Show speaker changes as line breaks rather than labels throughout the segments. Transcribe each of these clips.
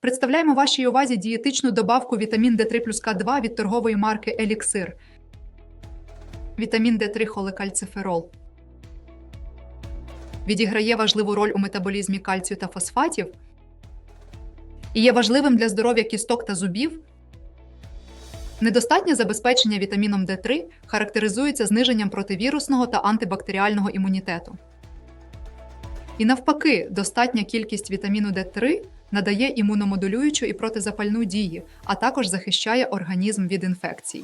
Представляємо вашій увазі дієтичну добавку вітамін D3 плюс К2 від торгової марки Еліксир. Вітамін D3 холекальциферол. Відіграє важливу роль у метаболізмі кальцію та фосфатів і є важливим для здоров'я кісток та зубів. Недостатнє забезпечення вітаміном D3 характеризується зниженням противірусного та антибактеріального імунітету. І навпаки, достатня кількість вітаміну D3 надає імуномодулюючу і протизапальну дії, а також захищає організм від інфекцій.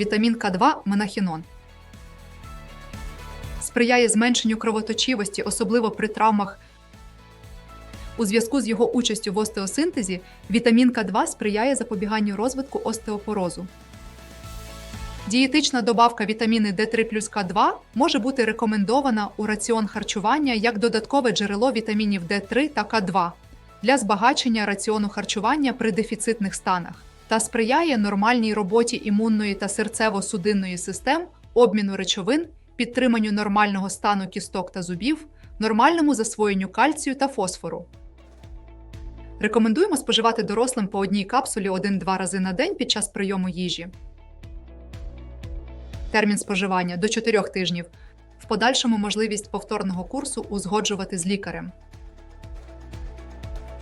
Вітамін К2 менахінон сприяє зменшенню кровоточивості, особливо при травмах. У зв'язку з його участю в остеосинтезі вітамін К2 сприяє запобіганню розвитку остеопорозу. Дієтична добавка вітаміни D3 плюс К2 може бути рекомендована у раціон харчування як додаткове джерело вітамінів D3 та К2 для збагачення раціону харчування при дефіцитних станах та сприяє нормальній роботі імунної та серцево-судинної систем, обміну речовин, підтриманню нормального стану кісток та зубів, нормальному засвоєнню кальцію та фосфору. Рекомендуємо споживати дорослим по одній капсулі 1-2 рази на день під час прийому їжі. Термін споживання до 4 тижнів. В подальшому можливість повторного курсу узгоджувати з лікарем.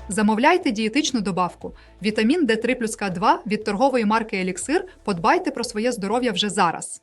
Замовляйте дієтичну добавку. Вітамін D3 плюс К2 від торгової марки Еліксир. Подбайте про своє здоров'я вже зараз.